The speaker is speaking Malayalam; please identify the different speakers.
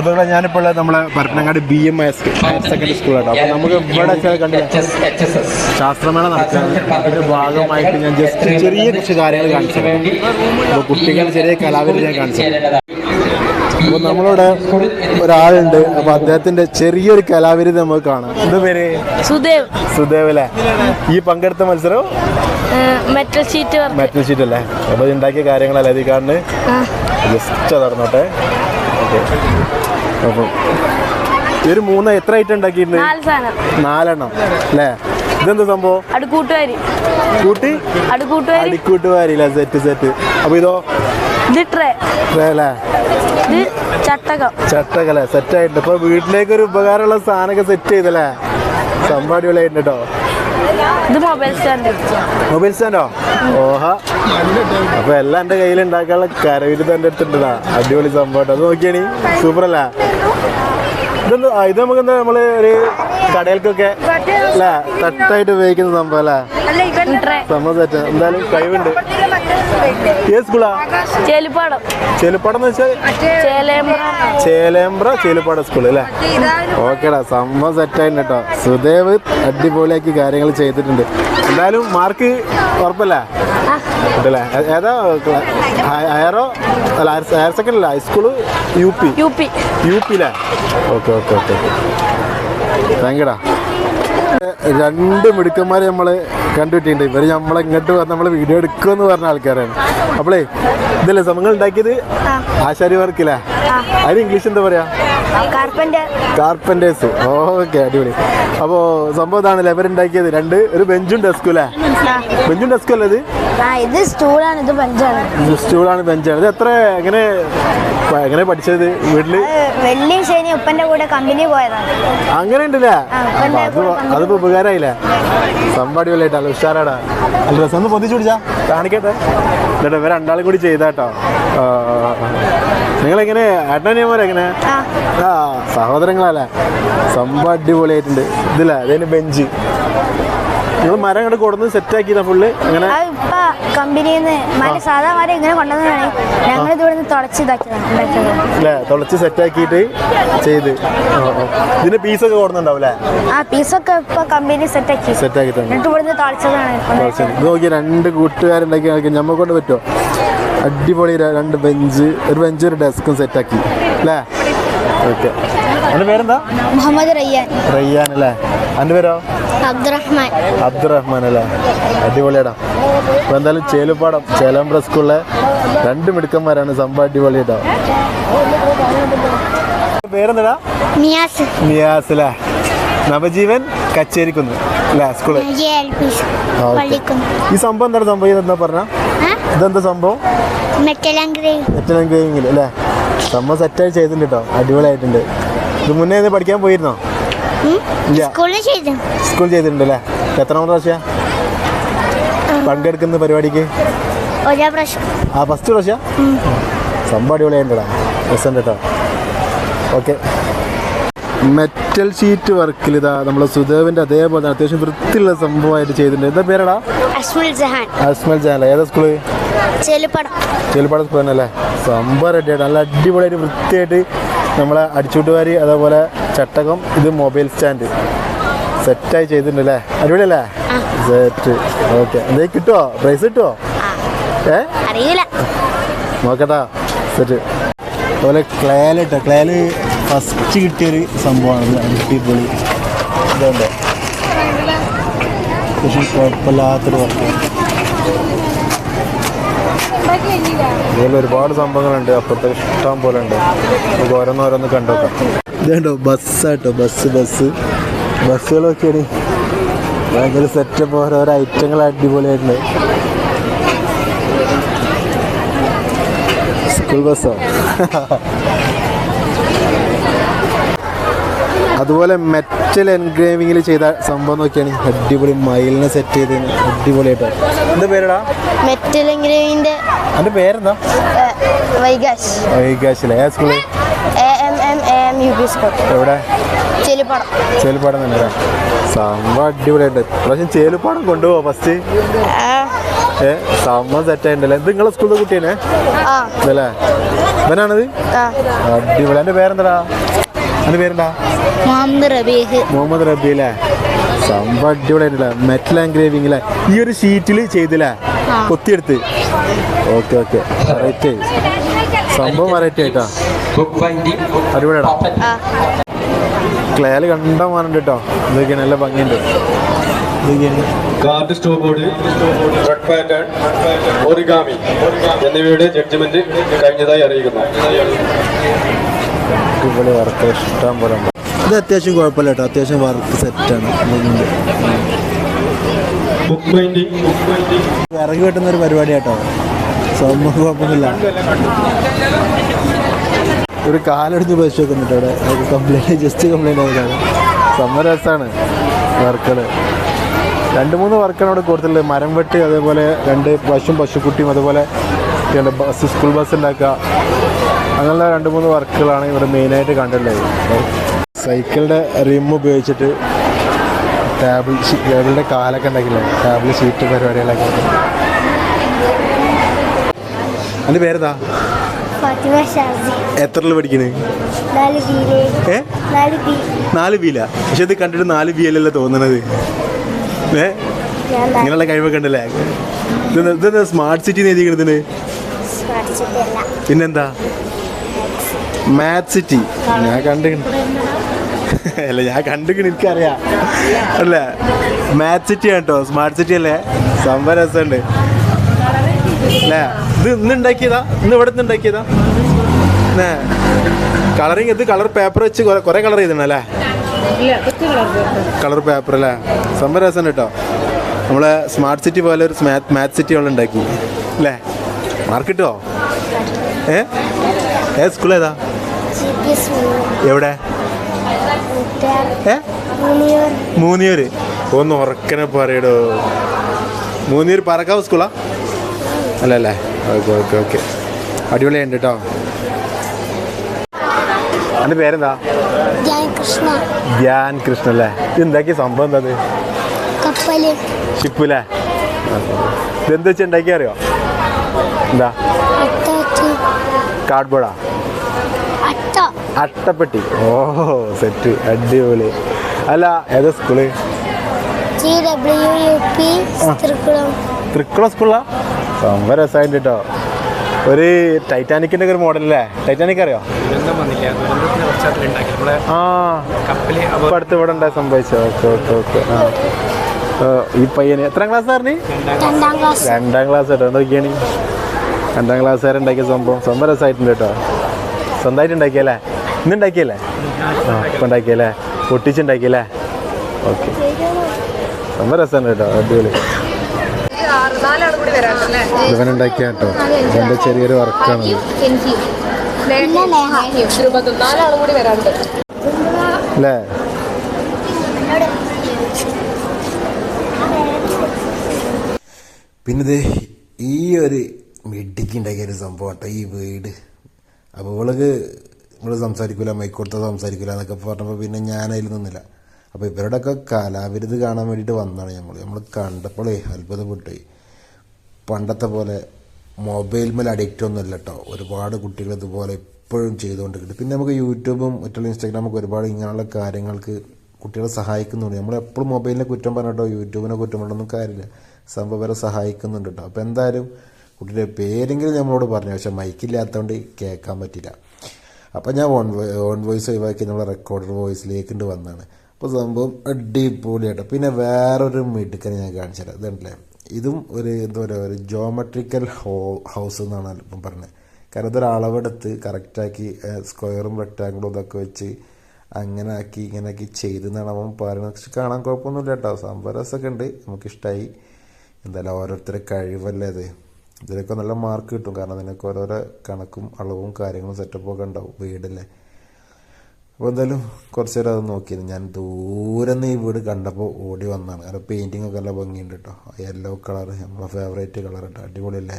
Speaker 1: സുഹൃത്തുക്കളെ ഞാനിപ്പോൾ നമ്മളെ Parappanangadi B M higher secondary സ്കൂളാട്ടോ അപ്പോൾ നമുക്ക് ഇവിടെ വെച്ചാൽ കണ്ടില്ല? ശാസ്ത്രമേള ഭാഗമായിട്ട് ഞാൻ ജസ്റ്റ് ചെറിയ കുറച്ച് കാര്യങ്ങൾ കാണിച്ചു അപ്പോൾ കുട്ടികൾ ചെറിയ കലാവിധി ഞാൻ കാണിച്ചു അപ്പോൾ നമ്മളിവിടെ ഒരാളുണ്ട്. അപ്പോൾ അദ്ദേഹത്തിന്റെ ചെറിയൊരു കലാവിരുദ്ധ നമുക്ക് കാണാം. എന്താ പേര്?
Speaker 2: സുദേവ്.
Speaker 1: സുദേവ് അല്ലേ? ഈ പങ്കെടുത്ത മത്സരം?
Speaker 2: മെറ്റൽ ഷീറ്റ്
Speaker 1: മെറ്റൽ ഷീറ്റ് അല്ലേ? അപ്പോൾ ഉണ്ടാക്കിയ കാര്യങ്ങളല്ലേ? ഇത് കാണുന്നത്? ജസ്റ്റ് നടന്നോട്ടെ ഓക്കെ അപ്പം ഒരു മൂന്ന് എത്ര ഐറ്റം ഉണ്ടാക്കിയിട്ടുണ്ട് നാലെണ്ണം അല്ലേ? ഇതെന്താ സംഭവം?
Speaker 2: അടുക്കൂട്ടുകാരി
Speaker 1: കൂട്ടി?
Speaker 2: അടുക്കൂട്ടുകാരി
Speaker 1: സെറ്റ് സെറ്റ്. അപ്പോൾ ഇതോ? ചട്ടകല്ലേ സെറ്റ് ആയിട്ടുണ്ട് ഇപ്പോൾ വീട്ടിലേക്ക് ഒരു ഉപകാരമുള്ള സാധനമൊക്കെ സെറ്റ് ചെയ്തല്ലേ? സംഭവം അടിപൊളിയായിട്ടുണ്ട് കേട്ടോ.
Speaker 2: ഇത് മൊബൈൽ സ്റ്റാൻഡ്.
Speaker 1: മൊബൈൽ സ്റ്റാൻഡോ? ഓഹാ. അപ്പൊ എല്ലാം എന്റെ കയ്യിൽ ഉണ്ടാക്കാനുള്ള കരവിരുത് എന്റെ അടുത്തുണ്ടാ അടിപൊളി സംഭവം അത് നോക്കിയാണി സൂപ്പർ അല്ല ഇതെന്താ? ഇത് നമുക്ക് എന്താ നമ്മൾ ഒരു കടയിൽക്കൊക്കെ അല്ല തട്ടായിട്ട് ഉപയോഗിക്കുന്ന സംഭവം അല്ലേ? സംഭവം സെറ്റ് എന്തായാലും കഴിവുണ്ട്. ഏത് സ്കൂളാ?
Speaker 2: ചേലിപ്പാടം.
Speaker 1: ചെലുപ്പാടം എന്ന് വെച്ചാൽ
Speaker 2: ചേലേമ്പ്ര.
Speaker 1: ചേലേമ്പ്ര ചെലുപ്പാടം സ്കൂൾ അല്ലേ? ഓക്കേടാ സംഭവം സെറ്റായിട്ടുണ്ട് കേട്ടോ. സുദേവ് അടിപൊളിയാക്കി കാര്യങ്ങൾ ചെയ്തിട്ടുണ്ട്. എന്തായാലും മാർക്ക് ഉറപ്പല്ലേ? കിട്ടല്ലേ ഏ- ഏതാ ഹയറോ? അല്ല ഹയർ സെക്കൻഡറി അല്ല high school U P?
Speaker 2: U P.
Speaker 1: U പിയിലെ ഓക്കെ ഓക്കെ ഓക്കെ. താങ്ക് യുടാ രണ്ട് മിടുക്കന്മാരെ നമ്മൾ കണ്ടുകിട്ടിയിട്ടുണ്ട് ഇവർ നമ്മളെ ഇങ്ങോട്ട് വന്ന് നമ്മൾ വീഡിയോ എടുക്കുമെന്ന് പറഞ്ഞ ആൾക്കാരാണ്. അപ്പളേ ഇതല്ലേ സമങ്ങൾ ഉണ്ടാക്കിയത് ആശാരി വർക്കില്ലേ അതിന് ഇംഗ്ലീഷ് എന്താ പറയാ?
Speaker 2: കാർപ്പന്റേഴ്സ്
Speaker 1: കാർപ്പന്റേഴ്സ് ഓക്കെ അടിപൊളി. അപ്പോൾ സംഭവം ഇതാണല്ലേ? ഇവരുണ്ടാക്കിയത്. രണ്ട് ഒരു ബെഞ്ചും ഡെസ്കും അല്ലേ? ബെഞ്ചും ഡെസ്കും അല്ലേ ഇത്?
Speaker 2: സ്റ്റൂളാണ് ഇത് ബെഞ്ചാണ്
Speaker 1: സ്റ്റൂളാണ് ബെഞ്ചാണ് ഇത് എത്ര എങ്ങനെ എങ്ങനെ പഠിച്ചത് വീട്ടിൽ?
Speaker 2: വെള്ളി ശനി ഉപ്പന്റെ കൂടെ കമ്പനി പോയതാണ്.
Speaker 1: അങ്ങനെ ഉണ്ടല്ലേ അത് അതിപ്പോ ഉപകാരമായില്ലേ സമ്പാടി അടിപൊളിയായിട്ടല്ല ഉഷാറാടാ ഡ്രസ് ഒന്ന് പൊതിച്ചു പിടിച്ചാ. കാണിക്കട്ടെ. എന്നിട്ട് ഇവർ രണ്ടാളും കൂടി ചെയ്താട്ടോ നിങ്ങളെങ്ങനെ എങ്ങനെ? ആ. സഹോദരങ്ങളല്ലേ? സംഭവം അടിപൊളിയായിട്ടുണ്ട് ഇതില്ല അതിന് ബെഞ്ച്. നിങ്ങൾ മരം അങ്ങോട്ട് കൊടുന്ന് സെറ്റാക്കിയതാ ഫുള്ള് അങ്ങനെ
Speaker 2: കമ്പനിയിൽ നിന്ന് സാധാ മരം ഇങ്ങനെ കൊണ്ടുവന്നതാണ്. ഞങ്ങൾ ഇവിടെ നിന്ന് തുളച്ച് ഇതാക്കിയതാണ്
Speaker 1: തുളച്ച് സെറ്റാക്കിയിട്ട് ചെയ്ത്. പീസ് ഇതിന്റെ പീസൊക്കെ കൊടുക്കുന്നുണ്ടാവും ആ
Speaker 2: ആ പീസൊക്കെ ഇപ്പൊ കമ്പനി സെറ്റാക്കി
Speaker 1: സെറ്റാക്കി സെറ്റ്
Speaker 2: എന്നിട്ട് ഇവിടുന്ന് തുടച്ചതാണ്.
Speaker 1: കുറച്ച് ഇത് നോക്കി രണ്ട് കൂട്ടുകാരുണ്ടാക്കി നമ്മെ കൊണ്ട് പറ്റുമോ അടിപൊളി രണ്ട് ബെഞ്ച് ഒരു ബെഞ്ച് ഒരു ഡെസ്കും സെറ്റാക്കി അല്ലേ? ഓക്കെ എന്റെ പേരെന്താ?
Speaker 2: മുഹമ്മദ് റയ്യാൻ.
Speaker 1: റയ്യാൻ അല്ലേ? എന്റെ പേരോ?
Speaker 2: അബ്ദുറഹ്മാൻ.
Speaker 1: അബ്ദുറഹ്മാൻ അല്ലേ? അടിപൊളിയാടാ. അപ്പൊ എന്തായാലും ചേലുപ്പാടം ചേലമ്പ്ര സ്കൂളിലെ രണ്ട് മിടുക്കന്മാരാണ് സംഭവം അടിപൊളിയാട്ടോ പേരെന്താടാ?
Speaker 2: നിയാസ്
Speaker 1: നിയാസ് അല്ലേ? നവജീവൻ കച്ചേരിക്കുന്നു അല്ലേ സ്കൂൾ? ഈ സംഭവം എന്താണ് സംഭവം? എന്താ പറഞ്ഞ? ഇതെന്താ സംഭവം? ഏറ്റവും ഗെയിമിൽ അല്ലേ? സംഭവം സെറ്റായി ചെയ്തിട്ടുണ്ട് കേട്ടോ അടിപൊളിയായിട്ടുണ്ട്. ഇത് മുന്നേ ഇത് പഠിക്കാൻ പോയിരുന്നോ?
Speaker 2: സ്കൂളിൽ
Speaker 1: സ്കൂൾ ചെയ്തിട്ടുണ്ട് അല്ലേ എത്രാമത്തെ പ്രാവശ്യം? പങ്കെടുക്കുന്ന പരിപാടിക്ക്? ആ ഫസ്റ്റ് പ്രാവശ്യ? സംഭവം അടിപൊളിയായിട്ടുണ്ടടാ. രസമുണ്ട് കേട്ടോ. ഓക്കെ മെറ്റൽ ഷീറ്റ് വർക്കിൽ ഇതാ നമ്മളെ സുദേവിന്റെ അതേപോലെ അത്യാവശ്യം വൃത്തിയുള്ള സംഭവമായിട്ട് ചെയ്തിട്ടുണ്ട്. എന്താ പേരടാ?
Speaker 2: അസ്മൽ ജഹാൻ.
Speaker 1: അസ്മൽ ജഹാൻ ഏതാ സ്കൂൾ
Speaker 2: ചെലുപ്പടം.
Speaker 1: ചെലുപ്പാട് സ്കൂൾ തന്നെ അല്ലേ സംഭവം റെഡിയായിട്ട് നല്ല അടിപൊളിയായിട്ട് വൃത്തിയായിട്ട് നമ്മളെ അടിച്ചുകൂട്ടുകാരി അതേപോലെ ചട്ടകം ഇത് മൊബൈൽ സ്റ്റാൻഡ്. സെറ്റായി ചെയ്തിട്ടുണ്ട് അല്ലേ അടിപൊളിയല്ലേ സെറ്റ്. ഓക്കെ. എന്തേ കിട്ടുമോ പ്രൈസ് കിട്ടുമോ ഏ?
Speaker 2: അറിയില്ല.
Speaker 1: നോക്കട്ടാ. സെറ്റ്. അതുപോലെ ക്ലേൽ ഫസ്റ്റ് കിട്ടിയൊരു സംഭവമാണ്. അടിപൊളി. ഇതുണ്ട്. പക്ഷേ കുഴപ്പമില്ലാത്തൊരു വർക്ക് ഇതിൽ ഒരുപാട് സംഭവങ്ങളുണ്ട്. അപ്പുറത്തെ ഇഷ്ടം പോലെ ഉണ്ട്. നമുക്ക് ഓരോന്നോരോന്ന് കണ്ടോക്കാം ഇതുണ്ടോ? ബസ്സാട്ടോ? Bus bus. ബസ്സുകളൊക്കെയാണ്. ഭയങ്കര സെറ്റപ്പ് ഓരോരോ ഐറ്റങ്ങൾ അടിപൊളിയായിട്ടുണ്ട്. സ്കൂൾ ബസ്സോ അതുപോലെ മെറ്റൽ എൻഗ്രേവിങ്ങിൽ ചെയ്ത സംഭവം നോക്കിയാണ് അടിപൊളി മയിലിനെ സെറ്റ് ചെയ്ത് അടിപൊളിയായിട്ട്. എന്താ പേരെടാ?
Speaker 2: മെറ്റലങ്ക്രേവിന്റെ
Speaker 1: എന്റെ പേരെന്താ?
Speaker 2: വൈകാശ്
Speaker 1: എവിടെ?
Speaker 2: ചേലുപ്പാടം.
Speaker 1: തന്നെ സംഭവം അടിപൊളിയായിട്ട്. പ്രാവശ്യം ചേലുപ്പാടം കൊണ്ടുപോവാ ഫസ്റ്റ് ഏ സംഭവം സെറ്റ് ആയിട്ടുണ്ടല്ലേ ഇത് നിങ്ങളെ സ്കൂളിലെ കുട്ടിയാണ്? ഇതല്ലേ? ഇവനാണത്? അടിപൊളി. എന്റെ പേരെന്താടാ? എന്റെ പേരെന്താ?
Speaker 2: മുഹമ്മദ് റബീഹ്
Speaker 1: മുഹമ്മദ് റബി അല്ലേ? സംഭവം അടിപൊളിയായിട്ടില്ലേ? മെറ്റൽ എൻഗ്രേവിംഗ് അല്ലേ? ഈ ഒരു ഷീറ്റിൽ ചെയ്തില്ലേ? കൊത്തിയെടുത്ത്. ഓക്കെ ഓക്കെ വെറൈറ്റി സംഭവം വെറൈറ്റി ആയിട്ടാ. അടിപൊളിയാടാ. ക്ലേൽ കണ്ട മാനുണ്ട് കേട്ടോ ഇതൊക്കെയാണ് നല്ല ഭംഗിയുണ്ട്.
Speaker 3: Card stop board red pattern origami എന്നിവയുടെ ജഡ്ജ്മെന്റ് കഴിഞ്ഞതായി അറിയിക്കുന്നു.
Speaker 1: അടിപൊളി വർക്ക് ഇഷ്ടം പോലെ ഉണ്ട്. ഇത് അത്യാവശ്യം കുഴപ്പമില്ല കേട്ടോ. അത്യാവശ്യം വർക്ക് സെറ്റാണ് വിറക് വെട്ടുന്ന ഒരു പരിപാടി കേട്ടോ സംഭവം കുഴപ്പമൊന്നുമില്ല. ഒരു കാലെടുത്ത് പശു വെക്കുന്നുണ്ട് അവിടെ അത് കംപ്ലൈന്റ് ജസ്റ്റ് കംപ്ലൈന്റ് ആയതാണ് സംഭവം രസമാണ് വർക്കുകൾ രണ്ട് മൂന്ന് വർക്കാണ് അവിടെ കൊടുത്തിട്ടുള്ളത്. മരം വെട്ടി അതേപോലെ രണ്ട് പശുവും പശുക്കുട്ടിയും അതുപോലെ ബസ് സ്കൂൾ ബസ് ഉണ്ടാക്കുക. അങ്ങനെയുള്ള രണ്ട് മൂന്ന് വർക്കുകളാണ് ഇവിടെ മെയിനായിട്ട് കണ്ടിട്ടുള്ളത്. സൈക്കിളിന്റെ റിം ഉപയോഗിച്ചിട്ട് ടേബിൾ ടേബിളിന്റെ കാലൊക്കെ ഉണ്ടാക്കില്ലേ ടേബിൾ ഷീറ്റ് പരിപാടികളൊക്കെ അതിന്റെ പേരെന്താ? എത്രയിൽ പഠിക്കുന്നത്
Speaker 2: നാല് ബിയിലെ
Speaker 1: പക്ഷെ ഇത് കണ്ടിട്ട് നാല് ബി അല്ലല്ലോ തോന്നണത്. ഏ? ഇങ്ങനെയുള്ള കഴിവൊക്കെ ഉണ്ടല്ലേ? ഇതെന്താ സ്മാർട്ട് സിറ്റി എഴുതിക്കണതിന് പിന്നെന്താ? മാത്ത് സിറ്റി ഞാൻ കണ്ടു അല്ല ഞാൻ കണ്ടിക്കണ എനിക്കറിയാം. അല്ല മാത് സിറ്റി കേട്ടോ സ്മാർട്ട് സിറ്റി അല്ലേ? സംഭവം രസമുണ്ട്. അല്ലേ? ഇത് ഇന്ന് ഉണ്ടാക്കിയതാ? ഇന്ന് ഇവിടെ നിന്ന് ഉണ്ടാക്കിയതാ? കളറിങ് ഇത് കളർ പേപ്പർ വെച്ച് കുറെ കളർ ചെയ്തിട്ടുണ്ടല്ലേ കളർ പേപ്പർ അല്ലേ? സംഭവം രസമുണ്ട് കേട്ടോ നമ്മളെ സ്മാർട്ട് സിറ്റി പോലെ ഒരു മാത് മാത് സിറ്റി നമ്മൾ ഉണ്ടാക്കി. അല്ലേ? മാർക്കിട്ടോ ഏ? ഏ സ്കൂൾ ഏതാ?
Speaker 2: എസ്
Speaker 1: എവിടെ? ഏ? മൂന്നിയൂര്. ഒന്ന് ഉറക്കനെ പറയടോ. മൂന്നിയൂർ പറക്കാവ് സ്കൂളാ? അല്ല അല്ലേ ഓക്കെ ഓക്കെ ഓക്കെ. അടിപൊളിയുണ്ട് കേട്ടോ എന്റെ പേരെന്താ? ധ്യാൻ കൃഷ്ണ അല്ലേ? ഇതെന്താക്കി സംഭവം എന്താ ഇത് ഇതെന്താ വെച്ച് അറിയോ? എന്താ?
Speaker 2: അട്ട
Speaker 1: അട്ടപ്പെട്ടി. ഓ സെറ്റ് അടിപൊളി. അല്ല ഏതാ
Speaker 2: സ്കൂൾ? തൃക്കുളം.
Speaker 1: സ്കൂളാ? സംഭവം രസമായിട്ട് കേട്ടോ ഒരു ടൈറ്റാനിക്കിന്റെ ഒരു മോഡൽ അല്ലേ ടൈറ്റാനിക് അറിയോ?
Speaker 4: ദുരന്തം വന്നില്ല? ദുരന്തത്തിന്റെ പശ്ചാത്തലം ഉണ്ടാക്കി. നമ്മളെ
Speaker 1: ആ.
Speaker 4: കപ്പൽ
Speaker 1: ഇപ്പൊ അടുത്ത് ഇവിടെ ഉണ്ടായി സംഭവിച്ചത് ഓക്കെ ഓക്കെ ഓക്കെ. ആ. ഈ പയ്യന് എത്രാം ക്ലാസ് പറഞ്ഞു
Speaker 2: രണ്ടാം ക്ലാസ്
Speaker 1: രണ്ടാം ക്ലാസ് കേട്ടോ എന്തൊക്കെയാണ്? രണ്ടാം ക്ലാസ്സുകാരുണ്ടാക്കിയ സംഭവം. സംഭവം രസമായിട്ടുണ്ട് കേട്ടോ സ്വന്തമായിട്ട് ഉണ്ടാക്കിയല്ലേ? ഇന്ന് ഉണ്ടാക്കിയല്ലേ ആ ഇപ്പം ഉണ്ടാക്കിയല്ലേ പൊട്ടിച്ചുണ്ടാക്കിയല്ലേ? ഓക്കെ. നമ്മൾ രസമാണ് കേട്ടോ അടിപൊളി. ഇവനുണ്ടാക്കിയ കേട്ടോ ഇവന്റെ ചെറിയൊരു വർക്കാണ് അല്ലേ? പിന്നെ ഈ ഒരു മിഡിക്ക് ഉണ്ടാക്കിയ ഒരു സംഭവം കേട്ടോ ഈ വീട്. അപ്പോൾ ഇവൾക്ക് നമ്മൾ സംസാരിക്കില്ല മൈക്കോടുത്ത സംസാരിക്കില്ല എന്നൊക്കെ പറഞ്ഞപ്പോൾ പിന്നെ ഞാനതിൽ നിന്നില്ല. അപ്പോൾ ഇവരുടെയൊക്കെ കലാവിരുത് കാണാൻ വേണ്ടിയിട്ട് വന്നതാണ് നമ്മൾ നമ്മൾ കണ്ടപ്പോഴേ അത്ഭുതപ്പെട്ടുപോയി പണ്ടത്തെ പോലെ മൊബൈൽ മേൽ അഡിക്റ്റ് ഒന്നുമല്ല കേട്ടോ ഒരുപാട് കുട്ടികൾ ഇതുപോലെ ഇപ്പോഴും ചെയ്തുകൊണ്ടിരിക്കും പിന്നെ നമുക്ക് യൂട്യൂബും മറ്റുള്ള ഇൻസ്റ്റാഗ്രാമൊക്കെ ഒരുപാട് ഇങ്ങനെയുള്ള കാര്യങ്ങൾക്ക് കുട്ടികളെ സഹായിക്കുന്നുണ്ട്. നമ്മൾ എപ്പോഴും മൊബൈലിനെ കുറ്റം പറഞ്ഞിട്ടോ യൂട്യൂബിനെ കുറ്റം പറഞ്ഞൊന്നും കാര്യമില്ല. സംഭവം വരെ സഹായിക്കുന്നുണ്ട് കേട്ടോ അപ്പോൾ എന്തായാലും കുട്ടിയുടെ പേരെങ്കിലും നമ്മളോട് പറഞ്ഞു. പക്ഷേ മൈക്കില്ലാത്തതുകൊണ്ട് കേൾക്കാൻ പറ്റില്ല അപ്പോൾ ഞാൻ ഓൺ ഓൺ വോയിസ് ഒഴിവാക്കി നമ്മളെ റെക്കോർഡർ വോയിസിലേക്ക് ഉണ്ട് വന്നതാണ് അപ്പോൾ സംഭവം അടിപൊളിയാട്ടോ. പിന്നെ വേറൊരു മിടുക്കനെ ഞാൻ കാണിച്ചു തരാം. ഇതുണ്ടല്ലേ ഇതും ഒരു എന്താ പറയുക ഒരു ജോമെട്രിക്കൽ ഹോ ഹൗസ് എന്നാണ് ഇപ്പം പറഞ്ഞത്. കാരണം ഇതൊരു അളവെടുത്ത് കറക്റ്റാക്കി സ്ക്വയറും റെക്റ്റാങ്കിളും ഇതൊക്കെ വെച്ച് അങ്ങനെ ആക്കി ഇങ്ങനെ ആക്കി ചെയ്തെന്നാണ് അവൻ പറയുന്നത്. പക്ഷെ കാണാൻ കുഴപ്പമൊന്നുമില്ല കേട്ടോ. സംഭവം രസമൊക്കെ ഉണ്ട്. നമുക്കിഷ്ടമായി എന്തായാലും ഓരോരുത്തരുടെ കഴിവല്ലേ അത് ഇതിലൊക്കെ നല്ല മാർക്ക് കിട്ടും. കാരണം നിനക്ക് ഓരോരോ കണക്കും അളവും കാര്യങ്ങളും സെറ്റപ്പൊക്കെ ഉണ്ടാവും വീടല്ലേ അപ്പോൾ എന്തായാലും കുറച്ച് നേരം അത് നോക്കിയിരുന്നു. ഞാൻ ദൂരെ നിന്ന് ഈ വീട് കണ്ടപ്പോൾ ഓടി വന്നതാണ്. കാരണം പെയിന്റിങ് ഒക്കെ നല്ല ഭംഗിയുണ്ട് കേട്ടോ യെല്ലോ കളർ നമ്മളെ ഫേവറേറ്റ് കളർ കേട്ടോ അടിപൊളിയല്ലേ?